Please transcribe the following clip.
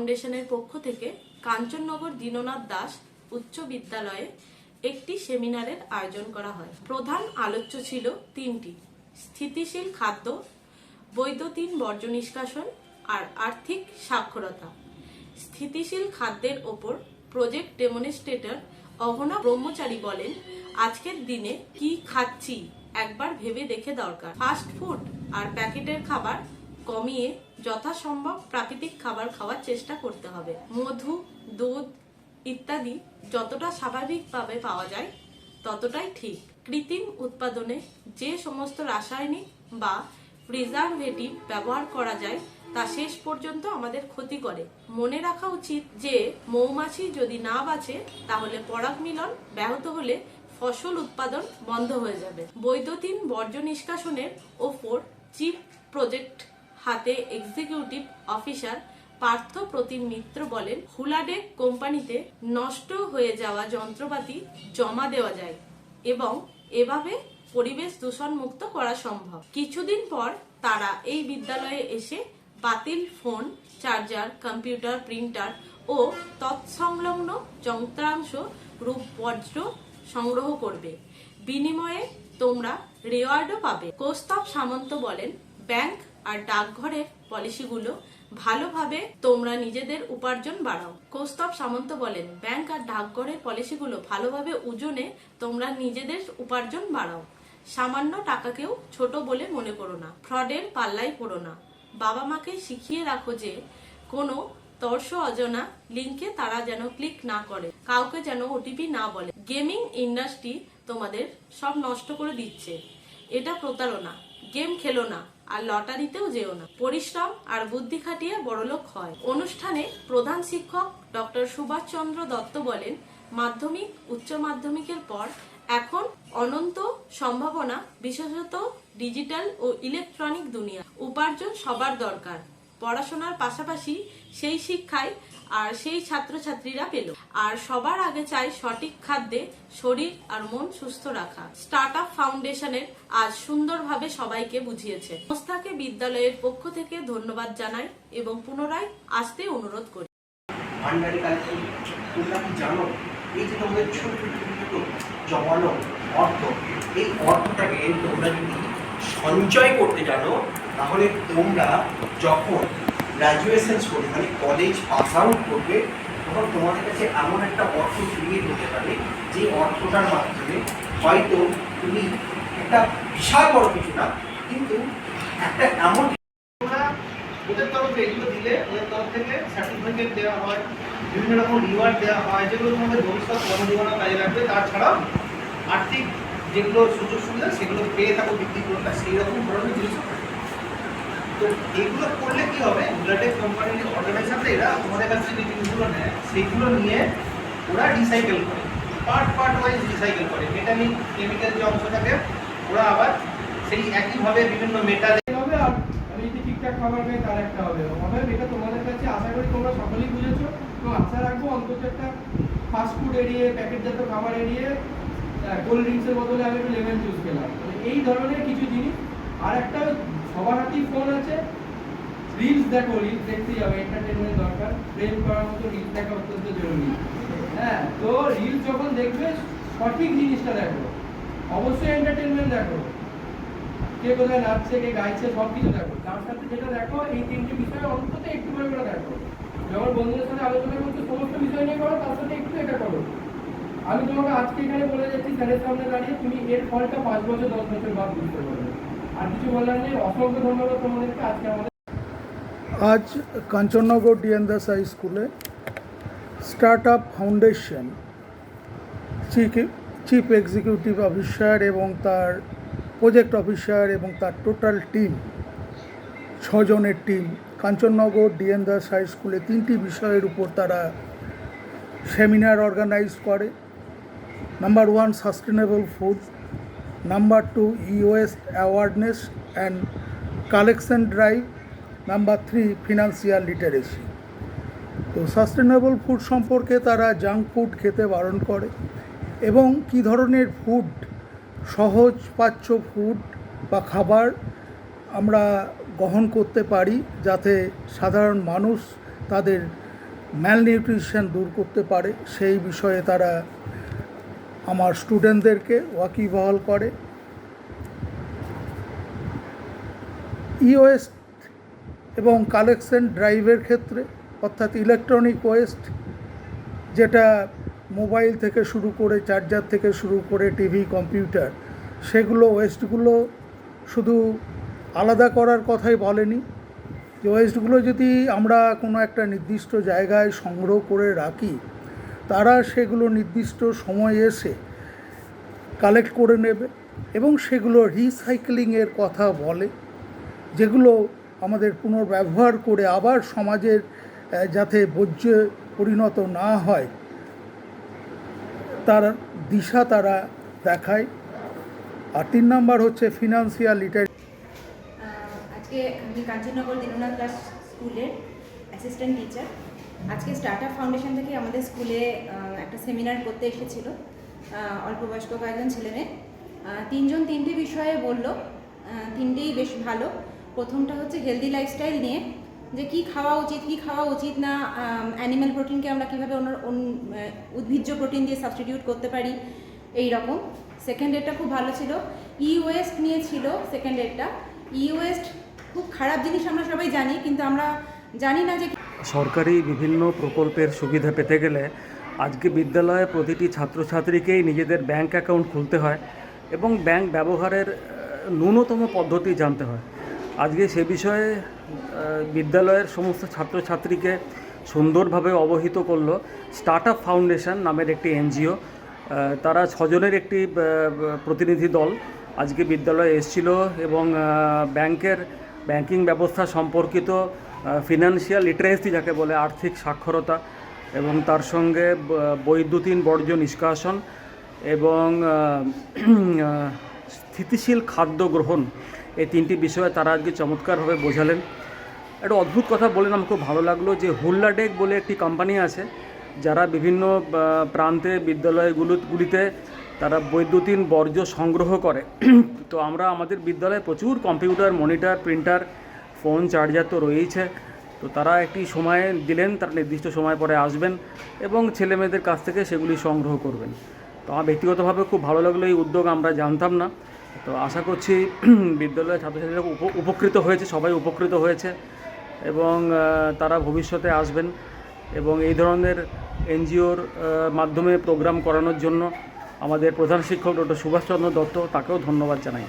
ফাউন্ডেশনের পক্ষ থেকে কাঞ্চননগর দীননাথ দাস উচ্চ বিদ্যালয়ে একটি সেমিনারের আয়োজন করা হয়। প্রধান আলোচ্য ছিল তিনটি, স্থিতিশীল খাদ্য, বৈদ্যুতিন বর্জ্য নিষ্কাশন আর আর্থিক সাক্ষরতা। স্থিতিশীল খাদ্যের ওপর প্রজেক্ট ডেমনস্ট্রেটর অহনা ব্রহ্মচারী বলেন, আজকের দিনে কি খাচ্ছি একবার ভেবে দেখে দরকার। ফাস্ট ফুড আর প্যাকেটের খাবার কমিয়ে যথাসম্ভব প্রাকৃতিক খাবার খাওয়ার চেষ্টা করতে হবে। মধু, দুধ ইত্যাদি যতটা স্বাভাবিকভাবে পাওয়া যায় ততটাই ঠিক। কৃত্রিম উৎপাদনে যে সমস্ত রাসায়নিক বা প্রিজারভেটিভ ব্যবহার করা যায় তা শেষ পর্যন্ত আমাদের ক্ষতি করে। মনে রাখা উচিত যে, মৌমাছি যদি না বাঁচে, তাহলে পরাগ মিলন ব্যাহত হলে ফসল উৎপাদন বন্ধ হয়ে যাবে। বৈদ্যুতিন বর্জ্য নিষ্কাশনের ওপর চিপ প্রজেক্ট হাতে এক্সিকিউটিভ অফিসার পার্থ প্রতিম মিত্র বলেন হুলাডেক কোম্পানিতে নষ্ট হয়ে যাওয়া যন্ত্রপাতি জমা দেওয়া যায় এবং এভাবে পরিবেশ দূষণ মুক্ত করা সম্ভব। কিছুদিন পর তারা এই বিদ্যালয়ে এসে বাতিল ফোন, চার্জার, কম্পিউটার, প্রিন্টার ও তৎসংলগ্ন যন্ত্রাংশ রূপ বজ্র সংগ্রহ করবে। বিনিময়ে তোমরা রেওয়ার্ডও পাবে। কৌস্তব সামন্ত বলেন, ব্যাংক আর ডাকঘরের পলিসিগুলো ভালোভাবে তোমরা নিজেদের উপার্জন বাড়াও। কৌস্তব সামন্ত বলেন, ব্যাংক আর ডাকঘরের পলিসিগুলো ভালোভাবে ওজনে তোমরা নিজেদের উপার্জন বাড়াও। সামান্য টাকাকেও ছোট বলে মনে করো না, ফ্রডের পাল্লায় পড়ো না। বাবা মাকে শিখিয়ে রাখো যে কোনো তর্স অজানা লিঙ্কে তারা যেন ক্লিক না করে, কাউকে যেন ওটিপি না বলে। গেমিং ইন্ডাস্ট্রি তোমাদের সব নষ্ট করে দিচ্ছে। এটা প্রতারণা। গেম খেলো না। আর লটারিতেও যেও না। পরিশ্রম আর বুদ্ধি খাটিয়ে বড়লোক হয়। অনুষ্ঠানে প্রধান শিক্ষক ডক্টর সুভাষ চন্দ্র দত্ত বলেন, মাধ্যমিক, উচ্চ মাধ্যমিকের পর এখন অনন্ত সম্ভাবনা, বিশেষত ডিজিটাল ও ইলেকট্রনিক দুনিয়া। উপার্জন সবার দরকার। পড়াশোনার পাশাপাশি সেই শিক্ষায় আর সেই ছাত্রছাত্রীরা পেল। আর সবার আগে চাই সঠিক খাদ্যে শরীর আর মন সুস্থ রাখা। স্টার্ট আপ ফাউন্ডেশনের আজ সুন্দরভাবে সবাইকে বুঝিয়েছে। সংস্থাকে বিদ্যালয়ের পক্ষ থেকে ধন্যবাদ জানাই এবং পুনরায় আসতে অনুরোধ করি। এই যে তোমাদের ছোট ছোট জমানো অর্থ, এই অর্থটাকে তোমরা যদি সঞ্চয় করতে জানো তাহলে তোমরা যখন গ্র্যাজুয়েশন করবে মানে কলেজ পাস আউট করবে, তখন তোমাদের কাছে এমন একটা অর্থ ক্রিয়েট হতে পারে, যে অর্থটার মাধ্যমে হয়তো তুমি একটা বিশাল বড় কিছু না, কিন্তু একটা এমন ওদের তরফে এগুলো দিলে, ওদের তরফ থেকে সার্টিফিকেট দেওয়া হয়, বিভিন্ন রকম রিওয়ার্ড দেওয়া হয়, যেগুলো তোমাদের ভবিষ্যৎ কর্মজীবনে কাজে লাগবে তাছাড়াও আর্থিক যেগুলো সুযোগ সুবিধা, সেগুলো পেয়ে থাকো বিক্রি করলে সেই রকম ধরনের জিনিসও থাকে। তো এগুলো করলে কি হবে? ব্লাডের কোম্পানির অর্গানাইজেশন এরা তোমাদের কাছে যে জিনিসগুলো নেয়, সেইগুলো নিয়ে ওরা রিসাইকেল করে। পার্ট পার্ট ওয়াইজ রিসাইকেল করে। মেটালিক কেমিক্যাল যে অংশ থাকে ওরা আবার সেই একইভাবে বিভিন্ন মেটাল হবে আর আমি যদি ঠিকঠাক খাবার খাই তার একটা হবে। অতএব এটা তোমাদের কাছে আশা করি তোমরা সকলেই বুঝেছ। এবং আশা রাখব অন্তত একটা ফাস্ট ফুড এড়িয়ে প্যাকেটজাত খাবার এড়িয়ে কোল্ড ড্রিঙ্কসের বদলে আমি একটু লেমন জুস খেলাম। মানে এই ধরনের কিছু জিনিস। আর একটা সবার হাতেই ফোন আছে। রিলস দেখো রিলস দেখতেই হবে এন্টারটেনমেন্ট দরকার। প্রেম করার মতো রিলস দেখা অত্যন্ত জরুরি। হ্যাঁ তো রিলস যখন দেখবে, সঠিক জিনিসটা দেখো। অবশ্যই এন্টারটেনমেন্ট দেখো। কে কোথায় নাচছে, কে গাইছে সব কিছু দেখো। তার সাথে যেটা দেখো, এই তিনটে বিষয় অন্তত একটু করে করে দেখো। যখন বন্ধুদের সাথে আলোচনা করছ, সমস্ত বিষয় নিয়ে করো, তার সাথে একটু এটা করো। আমি তোমাকে আজকে এখানে বলে যাচ্ছি স্যারের সামনে দাঁড়িয়ে তুমি এর ফলটা পাঁচ বছর, দশ বছর বাদ বুঝতে পারবে। আজ কাঞ্চননগর ডিএনদাস হাই স্কুলে start up foundation chief executive officer এবং তার প্রজেক্ট অফিসার এবং তার টোটাল টিম, ছজনের টিম কাঞ্চননগর ডিএনদাস হাই স্কুলে তিনটি বিষয়ের উপর তারা সেমিনার অর্গানাইজ করে। Number one sustainable food number two US awareness and collection drive, number three financial literacy. তো সাস্টেনেবল ফুড সম্পর্কে তারা জাঙ্ক ফুড খেতে বারণ করে এবং কি ধরনের ফুড, সহজ পাচ্য ফুড বা খাবার আমরা গ্রহণ করতে পারি যাতে সাধারণ মানুষ তাদের ম্যালনিউট্রিশন দূর করতে পারে, সেই বিষয়ে তারা আমার স্টুডেন্টদেরকে ওয়াকিবহাল করে। ই ওয়েস্ট এবং কালেকশন ড্রাইভের ক্ষেত্রে, অর্থাৎ ইলেকট্রনিক ওয়েস্ট, যেটা মোবাইল থেকে শুরু করে চার্জার থেকে শুরু করে টিভি, কম্পিউটার, সেগুলো ওয়েস্টগুলো শুধু আলাদা করার কথাই বলেনি। যে ওয়েস্টগুলো যদি আমরা কোনো একটা নির্দিষ্ট জায়গায় সংগ্রহ করে রাখি তারা সেগুলো নির্দিষ্ট সময় এসে কালেক্ট করে নেবে এবং সেগুলো রিসাইক্লিংয়ের কথা বলে, যেগুলো আমাদের পুনর্ব্যবহার করে আবার সমাজের যাতে বর্জ্য পরিণত না হয়, তার দিশা তারা দেখায়। আর তিন নাম্বার হচ্ছে ফিনান্সিয়াল লিটার আজকে আমি কাঞ্চননগর দীননাথ দাস স্কুলের অ্যাসিস্ট্যান্ট টিচার আজকে স্টার্ট আপ ফাউন্ডেশন থেকে আমাদের স্কুলে একটা সেমিনার করতে এসেছিল অল্প বয়স্ক কয়েকজন ছেলেমেয়ে। তিনজন তিনটে বিষয়ে বলল তিনটেই বেশ ভালো। প্রথমটা হচ্ছে হেলদি লাইফস্টাইল নিয়ে, যে কি খাওয়া উচিত, কি খাওয়া উচিত না অ্যানিম্যাল প্রোটিনকে আমরা কীভাবে অন্য উদ্ভিজ্জ প্রোটিন দিয়ে সাবস্টিটিউট করতে পারি, এই রকম। সেকেন্ড ডেটটা খুব ভালো ছিল। ই ওয়েস্ট নিয়ে ছিল সেকেন্ড ডেটটা ই ওয়েস্ট খুব খারাপ জিনিস আমরা সবাই জানি, কিন্তু আমরা জানি না যে সরকারি বিভিন্ন প্রকল্পের সুবিধা পেতে গেলে আজকে বিদ্যালয়ে প্রতিটি ছাত্রছাত্রীকেই নিজেদের ব্যাংক অ্যাকাউন্ট খুলতে হয় এবং ব্যাংক ব্যবহারের ন্যূনতম পদ্ধতি জানতে হয়। আজকে সে বিষয়ে বিদ্যালয়ের সমস্ত ছাত্রছাত্রীকে সুন্দরভাবে অবহিত করল স্টার্ট আপ ফাউন্ডেশন নামের একটি এনজিও। তারা ছজনের একটি প্রতিনিধি দল আজকে বিদ্যালয়ে এসেছিল এবং ব্যাংকের ব্যাংকিং ব্যবস্থা সম্পর্কিত ফিনান্সিয়াল লিটারেসি যাকে বলে, আর্থিক সাক্ষরতা এবং তার সঙ্গে বৈদ্যুতিন বর্জ্য নিষ্কাশন এবং স্থিতিশীল খাদ্য গ্রহণ। এই তিনটি বিষয়ে তারা আজকে চমৎকারভাবে বোঝালেন। একটা অদ্ভুত কথা বলেন আমার খুব ভালো লাগল যে হুল্লাডেক বলে একটি কোম্পানি আছে, যারা বিভিন্ন প্রান্তে বিদ্যালয়গুলোগুলিতে তারা বৈদ্যুতিন বর্জ্য সংগ্রহ করে। তো আমরা আমাদের বিদ্যালয়ে প্রচুর computer monitor printer phone charger তো রয়েইছে। তো তারা একটি সময় দিলেন, তারা নির্দিষ্ট সময় পরে আসবেন এবং ছেলে মেয়েদের কাছ থেকে সেগুলি সংগ্রহ করবেন। তো আমার ব্যক্তিগতভাবে খুব ভালো লাগল এই উদ্যোগ, আমরা জানতাম না। তো আশা করছি বিদ্যালয়ের ছাত্রছাত্রীরা উপ- উপকৃত হয়েছে, সবাই উপকৃত হয়েছে এবং তারা ভবিষ্যতে আসবেন এবং এই ধরনের এনজিওর মাধ্যমে প্রোগ্রাম করানোর জন্য আমাদের প্রধান শিক্ষক ডক্টর সুভাষচন্দ্র দত্ত তাকেও ধন্যবাদ জানাই।